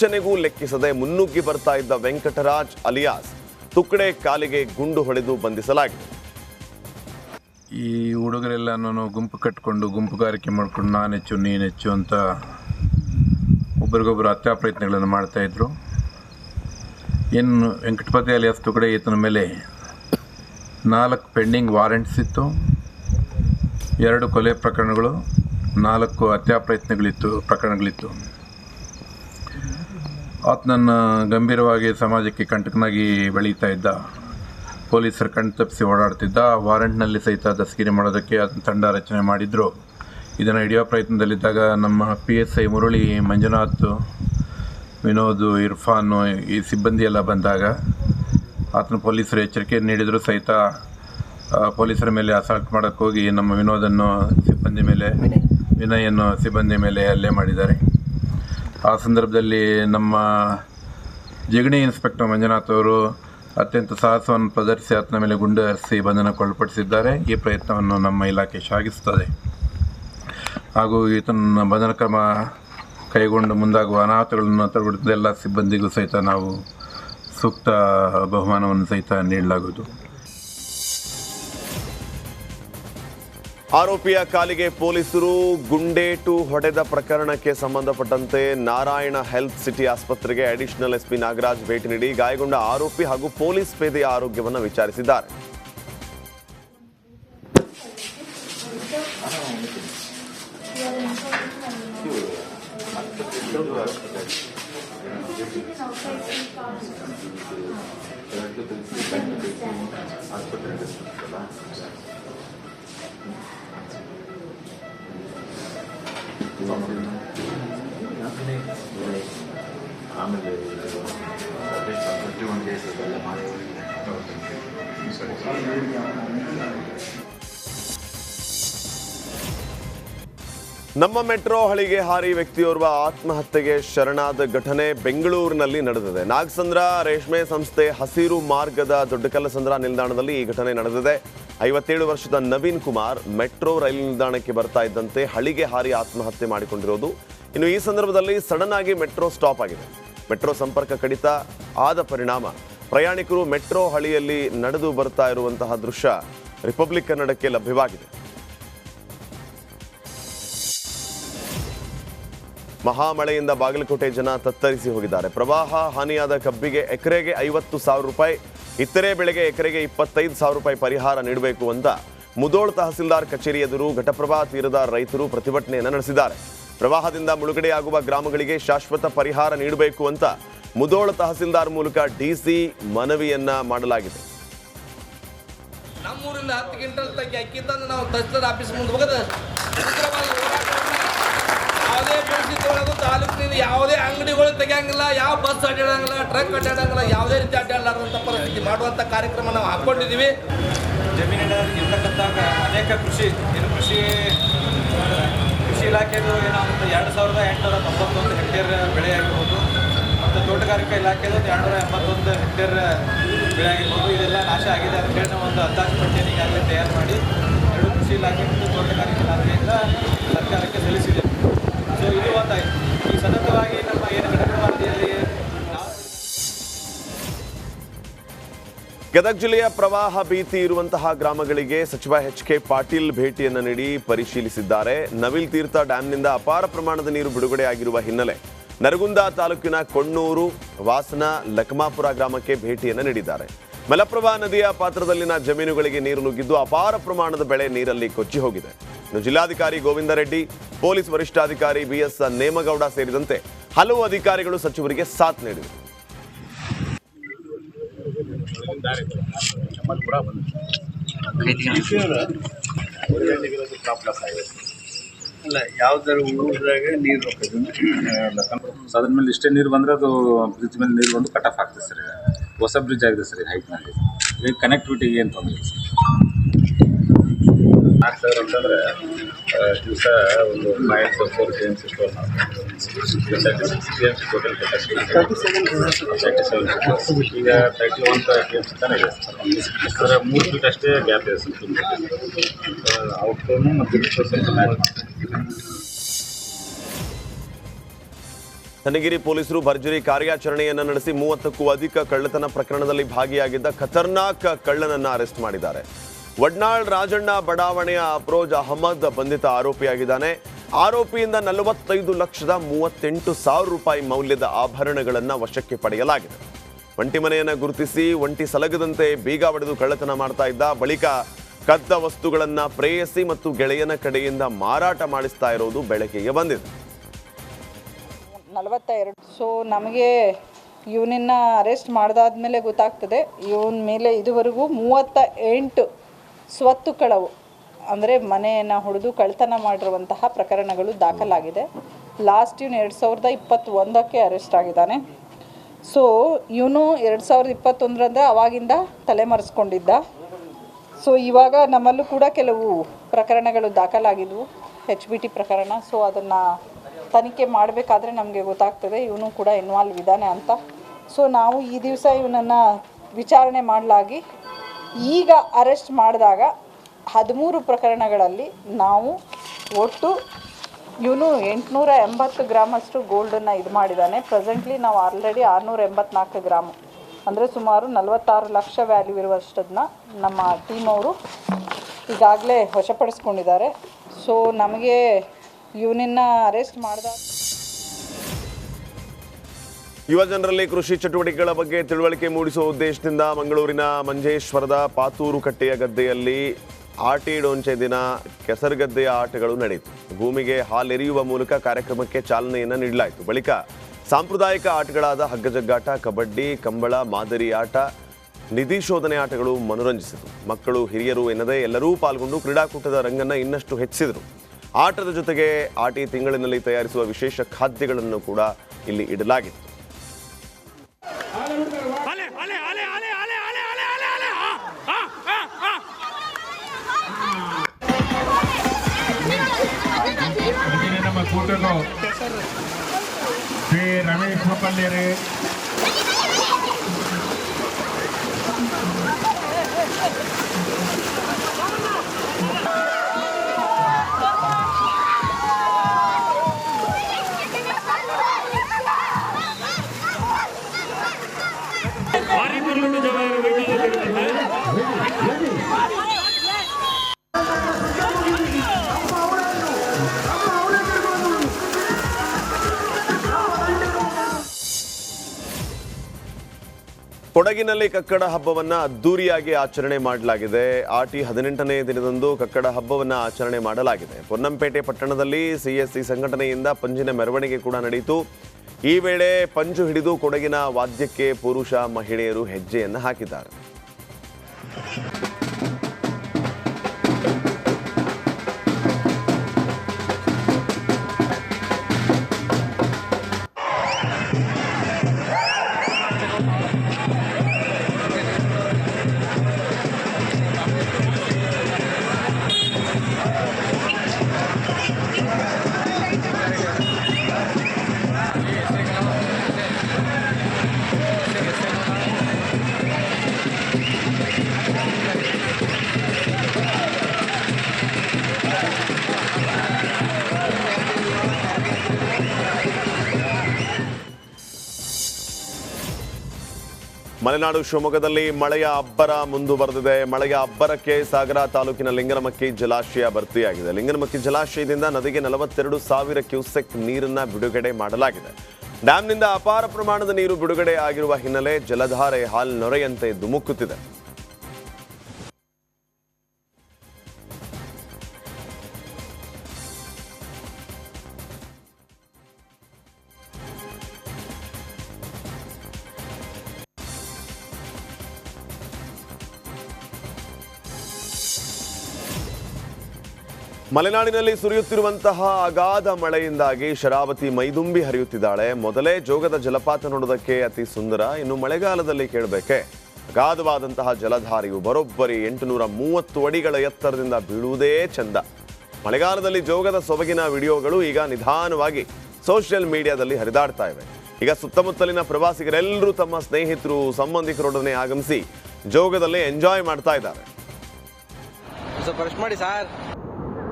ಸೂಚನೆಗೂ ಲೆಕ್ಕಿಸದೆ ಮುನ್ನುಗ್ಗಿ ಬರ್ತಾ ಇದ್ದ ವೆಂಕಟರಾಜ್ ಅಲಿಯಾಸ್ ತುಕಡೆ ಕಾಲಿಗೆ ಗುಂಡು ಹೊಡೆದು ಬಂಧಿಸಲಾಗಿದೆ. ಈ ಹುಡುಗರೆಲ್ಲನೂ ಗುಂಪು ಕಟ್ಕೊಂಡು ಗುಂಪುಗಾರಿಕೆ ಮಾಡಿಕೊಂಡು ನಾನು ಹೆಚ್ಚು ನೀನು ಹೆಚ್ಚು ಅಂತ ಒಬ್ರಿಗೊಬ್ಬರು ಹತ್ಯಾ ಪ್ರಯತ್ನಗಳನ್ನು ಮಾಡ್ತಾಯಿದ್ರು ಏನು ವೆಂಕಟಪತಿ ಅಲಿಯಾಸ್ ತುಕಡೆ ಈತನ ಮೇಲೆ ನಾಲ್ಕು ಪೆಂಡಿಂಗ್ ವಾರೆಂಟ್ಸ್ ಇತ್ತು, ಎರಡು ಕೊಲೆ ಪ್ರಕರಣಗಳು, ನಾಲ್ಕು ಹತ್ಯಾ ಪ್ರಯತ್ನಗಳಿತ್ತು, ಪ್ರಕರಣಗಳಿತ್ತು. ಆತನನ್ನು ಗಂಭೀರವಾಗಿ ಸಮಾಜಕ್ಕೆ ಕಂಟಕನಾಗಿ ಬೆಳೀತಾ ಇದ್ದ ಪೊಲೀಸರು ಕಣ್ ತಪ್ಪಿಸಿ ಓಡಾಡ್ತಿದ್ದ ವಾರಂಟ್ನಲ್ಲಿ ಸಹಿತ ದಸ್ಕಿರಿ ಮಾಡೋದಕ್ಕೆ ಅದನ್ನು ತಂಡ ರಚನೆ ಮಾಡಿದ್ರು. ಇದನ್ನು ಹಿಡಿಯೋ ಪ್ರಯತ್ನದಲ್ಲಿದ್ದಾಗ ನಮ್ಮ P S I Murali, Manjunath, Vinod, Irfan ಈ ಸಿಬ್ಬಂದಿ ಎಲ್ಲ ಬಂದಾಗ ಆತನ ಪೊಲೀಸರು ಎಚ್ಚರಿಕೆ ನೀಡಿದರೂ ಸಹಿತ ಪೊಲೀಸರ ಮೇಲೆ ಅಸಾಲ್ಟ್ ಮಾಡೋಕ್ಕೋಗಿ ನಮ್ಮ ವಿನೋದನ್ನು ಸಿಬ್ಬಂದಿ ಮೇಲೆ ವಿನಯನ್ನು ಸಿಬ್ಬಂದಿ ಮೇಲೆ ಹಲ್ಲೆ ಮಾಡಿದ್ದಾರೆ. ಆ ಸಂದರ್ಭದಲ್ಲಿ ನಮ್ಮ ಜಗಣಿ ಇನ್ಸ್ಪೆಕ್ಟರ್ ಮಂಜುನಾಥ್ ಅವರು ಅತ್ಯಂತ ಸಾಹಸವನ್ನು ಪ್ರದರ್ಶಿಸಿ ಆತನ ಮೇಲೆ ಗುಂಡು ಹರಿಸಿ ಬಂಧನಕ್ಕೊಳಪಡಿಸಿದ್ದಾರೆ ಈ ಪ್ರಯತ್ನವನ್ನು ನಮ್ಮ ಇಲಾಖೆ ಶ್ಲಾಘಿಸುತ್ತದೆ. ಹಾಗೂ ಈತನ ಬಂಧನ ಕ್ರಮ ಕೈಗೊಂಡು ಮುಂದಾಗುವ ಅನಾಹುತಗಳನ್ನು ತಡೆಗಟ್ಟುವ ಎಲ್ಲ ಸಿಬ್ಬಂದಿಗೂ ಸಹಿತ ನಾವು ಸೂಕ್ತ ಬಹುಮಾನವನ್ನು ಸಹಿತ ನೀಡಲಾಗುವುದು. ಆರೋಪಿಯ ಕಾಲಿಗೆ ಪೊಲೀಸರು ಗುಂಡೇಟು ಹೊಡೆದ ಪ್ರಕರಣಕ್ಕೆ ಸಂಬಂಧಪಟ್ಟಂತೆ ನಾರಾಯಣ ಹೆಲ್ತ್ ಸಿಟಿ ಆಸ್ಪತ್ರೆಗೆ ಅಡಿಷನಲ್ ಎಸ್ಪಿ ನಾಗರಾಜ್ ಭೇಟಿ ನೀಡಿ ಗಾಯಗೊಂಡ ಆರೋಪಿ ಹಾಗೂ ಪೊಲೀಸ್ ಪೇದೆಯ ಆರೋಗ್ಯವನ್ನು ವಿಚಾರಿಸಿದ್ದಾರೆ. ಆಮೇಲೆ ಟ್ವೆಂಟಿ ಒನ್ ಡೇಸ್ ಅದೆಲ್ಲ ಮಾಡಿ ನಮ್ಮ ಮೆಟ್ರೋ ಹಳಿಗೆ ಹಾರಿ ವ್ಯಕ್ತಿಯೋರ್ವ ಆತ್ಮಹತ್ಯೆಗೆ ಶರಣಾದ ಘಟನೆ ಬೆಂಗಳೂರಿನಲ್ಲಿ ನಡೆದಿದೆ. ನಾಗಸಂದ್ರ ರೇಷ್ಮೆ ಸಂಸ್ಥೆ ಹಸಿರು ಮಾರ್ಗದ ದೊಡ್ಡಕಲ್ಲಸಂದ್ರ ನಿಲ್ದಾಣದಲ್ಲಿ ಈ ಘಟನೆ ನಡೆದಿದೆ. ಐವತ್ತೇಳು ವರ್ಷದ ನವೀನ್ ಕುಮಾರ್ ಮೆಟ್ರೋ ರೈಲು ನಿಲ್ದಾಣಕ್ಕೆ ಬರ್ತಾ ಇದ್ದಂತೆ ಹಳಿಗೆ ಹಾರಿ ಆತ್ಮಹತ್ಯೆ ಮಾಡಿಕೊಂಡಿರೋದು. ಇನ್ನು ಈ ಸಂದರ್ಭದಲ್ಲಿ ಸಡನ್ ಆಗಿ ಮೆಟ್ರೋ ಸ್ಟಾಪ್ ಆಗಿದೆ. ಮೆಟ್ರೋ ಸಂಪರ್ಕ ಕಡಿತ ಆದ ಪರಿಣಾಮ ಪ್ರಯಾಣಿಕರು ಮೆಟ್ರೋ ಹಳಿಯಲ್ಲಿ ನಡೆದು ಬರ್ತಾ ಇರುವಂತಹ ದೃಶ್ಯ ರಿಪಬ್ಲಿಕ್ ಕನ್ನಡಕ್ಕೆ ಲಭ್ಯವಾಗಿದೆ. ಮಹಾಮಳೆಯಿಂದ ಬಾಗಲಕೋಟೆ ಜನ ತತ್ತರಿಸಿ ಹೋಗಿದ್ದಾರೆ. ಪ್ರವಾಹ ಹಾನಿಯಾದ ಕಬ್ಬಿಗೆ ಎಕರೆಗೆ ಐವತ್ತು ಸಾವಿರ ರೂಪಾಯಿ, ಇತರೆ ಬೆಳೆಗೆ ಎಕರೆಗೆ ಇಪ್ಪತ್ತೈದು ಸಾವಿರ ರೂಪಾಯಿ ಪರಿಹಾರ ನೀಡಬೇಕು ಅಂತ ಮುದೋಳ್ ತಹಸೀಲ್ದಾರ್ ಕಚೇರಿ ಎದುರು ಘಟಪ್ರಭಾ ತೀರದ ರೈತರು ಪ್ರತಿಭಟನೆಯನ್ನು ನಡೆಸಿದ್ದಾರೆ. ಪ್ರವಾಹದಿಂದ ಮುಳುಗಡೆಯಾಗುವ ಗ್ರಾಮಗಳಿಗೆ ಶಾಶ್ವತ ಪರಿಹಾರ ನೀಡಬೇಕು ಅಂತ ಮುದೋಳ್ ತಹಸೀಲ್ದಾರ್ ಮೂಲಕ ಡಿಸಿ ಮನವಿಯನ್ನ ಮಾಡಲಾಗಿದೆ. ನಮ್ಮೂರಿಂದ ಹತ್ತು ಕ್ವಿಂಟಲ್ ತಗ್ಗಿ ಅಕ್ಕಿ ತಂದು ನಾವು ತಹಸೀಲ್ದಾರ್ ಆಫೀಸ್ ಮುಂದೆ ಹೋಗದ. ಹೋರಾಟವನ್ನ ಯಾವುದೇ ಅಂಗಡಿಗಳು ತೆಗಿಯಂಗಿಲ್ಲ, ಯಾವ ಬಸ್ ಅಡ್ಡಾಡಂಗಿಲ್ಲ ಟ್ರಕ್ ಅಡ್ಡಾಡಂಗಿಲ್ಲ, ಯಾವುದೇ ರೀತಿ ಅಡ್ಡಾಡಲಾರ್ದಂಥ ಪರಿಸ್ಥಿತಿ ಮಾಡುವಂಥ ಕಾರ್ಯಕ್ರಮ ನಾವು ಹಾಕ್ಕೊಂಡಿದ್ದೀವಿ. ಜಮೀನಿನ ಇರ್ತಕ್ಕಂಥ ಅನೇಕ ಕೃಷಿ, ಏನು ಕೃಷಿ ಕೃಷಿ ಇಲಾಖೆದು ಏನಾಗುತ್ತೆ ಎರಡು ಸಾವಿರದ ಎಂಟುನೂರ ತೊಂಬತ್ತೊಂದು ಹೆಕ್ಟೇರ್ ಬೆಳೆ ಆಗಿರ್ಬೋದು ಮತ್ತು ತೋಟಗಾರಿಕಾ ಇಲಾಖೆದು ಎರಡುನೂರ ಎಂಬತ್ತೊಂದು ಹೆಕ್ಟೇರ್ ಬೆಳೆ ಆಗಿರ್ಬೋದು ಇದೆಲ್ಲ ನಾಶ ಆಗಿದೆ ಹೇಳಿ ನಾವು ಒಂದು ಅಂದಾಜು ಪಟ್ಟಿಯನ್ನು ಈಗಾಗಲೇ ತಯಾರು ಮಾಡಿ ಎರಡು ಕೃಷಿ ಇಲಾಖೆ ಮತ್ತು ತೋಟಗಾರಿಕೆ ಇಲಾಖೆಯಿಂದ ಸರ್ಕಾರಕ್ಕೆ ಸಲ್ಲಿಸಿದೆ ಸೊ ಇದು ಒಂದಾಯಿತು. ಗದಗ ಜಿಲ್ಲೆಯ ಪ್ರವಾಹ ಭೀತಿ ಇರುವಂತಹ ಗ್ರಾಮಗಳಿಗೆ ಸಚಿವ ಎಚ್ ಕೆ ಪಾಟೀಲ್ ಭೇಟಿಯನ್ನು ನೀಡಿ ಪರಿಶೀಲಿಸಿದ್ದಾರೆ. ನವಿಲ್ ತೀರ್ಥ ಡ್ಯಾಂನಿಂದ ಅಪಾರ ಪ್ರಮಾಣದ ನೀರು ಬಿಡುಗಡೆಯಾಗಿರುವ ಹಿನ್ನೆಲೆ ನರಗುಂದ ತಾಲೂಕಿನ ಕೊಣ್ಣೂರು, ವಾಸನ, ಲಕಮಾಪುರ ಗ್ರಾಮಕ್ಕೆ ಭೇಟಿಯನ್ನು ನೀಡಿದ್ದಾರೆ. ಮಲಪ್ರಭಾ ನದಿಯ ಪಾತ್ರದಲ್ಲಿನ ಜಮೀನುಗಳಿಗೆ ನೀರು ನುಗ್ಗಿದ್ದು ಅಪಾರ ಪ್ರಮಾಣದ ಬೆಳೆ ನೀರಲ್ಲಿ ಕೊಚ್ಚಿ ಹೋಗಿದೆ. ಜಿಲ್ಲಾಧಿಕಾರಿ ಗೋವಿಂದ ರೆಡ್ಡಿ ಪೊಲೀಸ್ ವರಿಷ್ಠಾಧಿಕಾರಿ ಬಿಎಸ್ ನೇಮಗೌಡ ಸೇರಿದಂತೆ ಹಲವು ಅಧಿಕಾರಿಗಳು ಸಚಿವರಿಗೆ ಸಾಥ್ ನೀಡಿದರು. ಅಲ್ಲ ಯಾವ್ದಾರ ಊರಾಗ ನೀರು ಹೋಗೋದು ಸೊ ಅದ್ರ ಮೇಲೆ ಇಷ್ಟೇ ನೀರು ಬಂದ್ರೆ ಅದು ಬ್ರಿಡ್ಜ್ ಮೇಲೆ ನೀರು ಬಂದು ಕಟ್ ಆಫ್ ಆಗ್ತದೆ ಸರ್ ಹೊಸ ಬ್ರಿಡ್ಜ್ ಆಗಿದೆ ಸರ್ ಹೈಟ್ನಲ್ಲಿ ಈಗ ಕನೆಕ್ಟಿವಿಟಿ ಏನು ತೊಂದರೆ ಸರ್? ಸಾವಿರ ಅಂತಂದ್ರೆ ದಿವಸ ಒಂದು five four K M C store thirty seven ಈಗ thirty one K M C ತಾನೇ ಇದೆ. ಅದರ ಮೂರು ಫೀಟ್ ಅಷ್ಟೇ ಗ್ಯಾಪ್ ಇದೆ ಸರ್ ಔಟ್ಡೋರ್ನು ಮತ್ತು ಸ್ವಲ್ಪ ಚನ್ನಗಿರಿ ಪೊಲೀಸರು ಭರ್ಜರಿ ಕಾರ್ಯಾಚರಣೆಯನ್ನು ನಡೆಸಿ ಮೂವತ್ತಕ್ಕೂ ಅಧಿಕ ಕಳ್ಳತನ ಪ್ರಕರಣದಲ್ಲಿ ಭಾಗಿಯಾಗಿದ್ದ ಖತರ್ನಾಕ್ ಕಳ್ಳನನ್ನ ಅರೆಸ್ಟ್ ಮಾಡಿದ್ದಾರೆ. ವಡ್ನಾಳ್ ರಾಜಣ್ಣ ಬಡಾವಣೆಯ ಅಫ್ರೋಜ್ ಅಹಮದ್ ಬಂಧಿತ ಆರೋಪಿಯಾಗಿದ್ದಾನೆ. ಆರೋಪಿಯಿಂದ ನಲವತ್ತೈದು ಲಕ್ಷದ ಮೂವತ್ತೆಂಟು ಸಾವಿರ ರೂಪಾಯಿ ಮೌಲ್ಯದ ಆಭರಣಗಳನ್ನು ವಶಕ್ಕೆ ಪಡೆಯಲಾಗಿದೆ. ಒಂಟಿ ಮನೆಯನ್ನು ಗುರುತಿಸಿ, ಒಂಟಿ ಸಲಗದಂತೆ ಬೀಗ ಹೊಡೆದು ಕಳ್ಳತನ ಮಾಡ್ತಾ ಇದ್ದ ಬಳಿಕ ಕದ್ದ ವಸ್ತುಗಳನ್ನು ಪ್ರೇಯಸಿ ಮತ್ತು ಗೆಳೆಯನ ಕಡೆಯಿಂದ ಮಾರಾಟ ಮಾಡಿಸ್ತಾ ಇರೋದು ಬೆಳಕಿಗೆ ಬಂದಿದೆ. ನಲವತ್ತ ಎರಡು ಸೊ ನಮಗೆ ಇವನನ್ನ ಅರೆಸ್ಟ್ ಮಾಡಿದಾದ್ಮೇಲೆ ಗೊತ್ತಾಗ್ತದೆ. ಇವನ ಮೇಲೆ ಇದುವರೆಗೂ ಮೂವತ್ತ ಎಂಟು ಸ್ವತ್ತು ಕಳವು, ಅಂದರೆ ಮನೆಯನ್ನು ಹೊಡೆದು ಕಳ್ತನ ಮಾಡಿರುವಂತಹ ಪ್ರಕರಣಗಳು ದಾಖಲಾಗಿದೆ. ಲಾಸ್ಟ್ ಇವನು ಎರಡು ಸಾವಿರದ ಇಪ್ಪತ್ತೊಂದಕ್ಕೆ ಅರೆಸ್ಟ್ ಆಗಿದ್ದಾನೆ. ಸೊ ಇವನು ಎರಡು ಸಾವಿರದ ಇಪ್ಪತ್ತೊಂದರಂದ್ರೆ ಅವಾಗಿಂದ ತಲೆಮರೆಸ್ಕೊಂಡಿದ್ದ. ಸೊ ಇವಾಗ ನಮ್ಮಲ್ಲೂ ಕೂಡ ಕೆಲವು ಪ್ರಕರಣಗಳು ದಾಖಲಾಗಿದ್ವು ಹೆಚ್ ಬಿ ಟಿ ಪ್ರಕರಣ. ಸೊ ಅದನ್ನು ತನಿಖೆ ಮಾಡಬೇಕಾದ್ರೆ ನಮಗೆ ಗೊತ್ತಾಗ್ತದೆ, ಇವನು ಕೂಡ ಇನ್ವಾಲ್ವ್ ಇದ್ದಾನೆ ಅಂತ. ಸೊ ನಾವು ಈ ದಿವಸ ಇವನನ್ನು ವಿಚಾರಣೆ ಮಾಡಲಾಗಿ ಈಗ ಅರೆಸ್ಟ್ ಮಾಡಿದಾಗ ಹದಿಮೂರು ಪ್ರಕರಣಗಳಲ್ಲಿ ನಾವು ಒಟ್ಟು ಇವನು ಎಂಟುನೂರ ಎಂಬತ್ತು ಗ್ರಾಮಷ್ಟು ಗೋಲ್ಡನ್ನು ಇದು ಮಾಡಿದ್ದಾನೆ. ಪ್ರೆಸೆಂಟ್ಲಿ ನಾವು ಆಲ್ರೆಡಿ ಆರುನೂರ ಎಂಬತ್ನಾಲ್ಕು ಗ್ರಾಮ್. ಅಂದರೆ ಸುಮಾರು ನಲವತ್ತಾರು ಲಕ್ಷ ವ್ಯಾಲ್ಯೂ ಇರುವಷ್ಟದನ್ನ ನಮ್ಮ ಟೀಮ್ ಅವರು ಈಗಾಗಲೇ ವಶಪಡಿಸ್ಕೊಂಡಿದ್ದಾರೆ. ಸೊ ನಮಗೆ ಇವನನ್ನ ಅರೆಸ್ಟ್ ಮಾಡಿದಾಗ ಯುವ ಜನರಲ್ಲಿ ಕೃಷಿ ಚಟುವಟಿಕೆಗಳ ಬಗ್ಗೆ ತಿಳುವಳಿಕೆ ಮೂಡಿಸುವ ಉದ್ದೇಶದಿಂದ ಮಂಗಳೂರಿನ ಮಂಜೇಶ್ವರದ ಪಾತೂರು ಕಟ್ಟೆಯ ಗದ್ದೆಯಲ್ಲಿ ಆಟಿ ಡೊಂಚೆ ದಿನ ಕೆಸರುಗದ್ದೆಯ ಆಟಗಳು ನಡೆಯಿತು. ಭೂಮಿಗೆ ಹಾಲೆರೆಯುವ ಮೂಲಕ ಕಾರ್ಯಕ್ರಮಕ್ಕೆ ಚಾಲನೆಯನ್ನು ನೀಡಲಾಯಿತು. ಬಳಿಕ ಸಾಂಪ್ರದಾಯಿಕ ಆಟಗಳಾದ ಹಗ್ಗಜಗ್ಗಾಟ, ಕಬಡ್ಡಿ, ಕಂಬಳ, ಮಾದರಿ ಆಟ, ನಿಧಿ ಶೋಧನೆ ಆಟಗಳು ಮನೋರಂಜಿಸಿತು. ಮಕ್ಕಳು, ಹಿರಿಯರು ಎನ್ನದೇ ಎಲ್ಲರೂ ಪಾಲ್ಗೊಂಡು ಕ್ರೀಡಾಕೂಟದ ರಂಗನ್ನು ಇನ್ನಷ್ಟು ಹೆಚ್ಚಿಸಿದರು. ಆಟದ ಜೊತೆಗೆ ಆಟಿ ತಿಂಗಳಿನಲ್ಲಿ ತಯಾರಿಸುವ ವಿಶೇಷ ಖಾದ್ಯಗಳನ್ನು ಕೂಡ ಇಲ್ಲಿ ಇಡಲಾಗಿತ್ತು. ಅದಕ್ಕೆ ನಮ್ಮ ಕೂಟದ ಶ್ರೀ ರಮೇಶ್ ಮುಖಂಡರು ಕೊಡಗಿನಲ್ಲಿ ಕಕ್ಕಡ ಹಬ್ಬವನ್ನ ಅದ್ದೂರಿಯಾಗಿ ಆಚರಣೆ ಮಾಡಲಾಗಿದೆ. ಆಟಿ ಹದಿನೆಂಟನೇ ದಿನದಂದು ಕಕ್ಕಡ ಹಬ್ಬವನ್ನ ಆಚರಣೆ ಮಾಡಲಾಗಿದೆ. ಪೊನ್ನಂಪೇಟೆ ಪಟ್ಟಣದಲ್ಲಿ ಸಿಎಸ್ಸಿ ಸಂಘಟನೆಯಿಂದ ಪಂಜಿನ ಮೆರವಣಿಗೆ ಕೂಡ ನಡೆಯಿತು ಈ ವೇಳೆ ಪಂಜು ಹಿಡಿದು ಕೊಡಗಿನ ವಾದ್ಯಕ್ಕೆ ಪುರುಷ ಮಹಿಳೆಯರು ಹೆಜ್ಜೆಯನ್ನು ಹಾಕಿದ್ದಾರೆ. ಮಲೆನಾಡು ಶಿವಮೊಗ್ಗದಲ್ಲಿ ಮಳೆಯ ಅಬ್ಬರ ಮುಂದುವರೆದಿದೆ. ಮಳೆಯ ಅಬ್ಬರಕ್ಕೆ ಸಾಗರ ತಾಲೂಕಿನ ಲಿಂಗನಮಕ್ಕಿ ಜಲಾಶಯ ಭರ್ತಿಯಾಗಿದೆ. ಲಿಂಗನಮಕ್ಕಿ ಜಲಾಶಯದಿಂದ ನದಿಗೆ ನಲವತ್ತೆರಡು ಸಾವಿರ ಕ್ಯೂಸೆಕ್ ನೀರನ್ನ ಬಿಡುಗಡೆ ಮಾಡಲಾಗಿದೆ. ಡ್ಯಾಂನಿಂದ ಅಪಾರ ಪ್ರಮಾಣದ ನೀರು ಬಿಡುಗಡೆ ಆಗಿರುವ ಹಿನ್ನೆಲೆ ಜಲಧಾರೆ ಹಾಲ್ ನೊರೆಯಂತೆ ಧುಮುಕುತ್ತಿದೆ. ಮಲೆನಾಡಿನಲ್ಲಿ ಸುರಿಯುತ್ತಿರುವಂತಹ ಅಗಾಧ ಮಳೆಯಿಂದಾಗಿ ಶರಾವತಿ ಮೈದುಂಬಿ ಹರಿಯುತ್ತಿದ್ದಾಳೆ. ಮೊದಲೇ ಜೋಗದ ಜಲಪಾತ ನೋಡೋದಕ್ಕೆ ಅತಿ ಸುಂದರ. ಇನ್ನು ಮಳೆಗಾಲದಲ್ಲಿ ಕೇಳಬೇಕೆ. ಅಗಾಧವಾದಂತಹ ಜಲಧಾರಿಯು ಬರೋಬ್ಬರಿ ಎಂಟುನೂರ ಮೂವತ್ತು ಅಡಿಗಳ ಎತ್ತರದಿಂದ ಬೀಳುವುದೇ ಚಂದ. ಮಳೆಗಾಲದಲ್ಲಿ ಜೋಗದ ಸೊಬಗಿನ ವಿಡಿಯೋಗಳು ಈಗ ನಿಧಾನವಾಗಿ ಸೋಷಿಯಲ್ ಮೀಡಿಯಾದಲ್ಲಿ ಹರಿದಾಡ್ತಾ ಇವೆ. ಈಗ ಸುತ್ತಮುತ್ತಲಿನ ಪ್ರವಾಸಿಗರೆಲ್ಲರೂ ತಮ್ಮ ಸ್ನೇಹಿತರು, ಸಂಬಂಧಿಕರೊಡನೆ ಆಗಮಿಸಿ ಜೋಗದಲ್ಲಿ ಎಂಜಾಯ್ ಮಾಡ್ತಾ ಇದ್ದಾರೆ.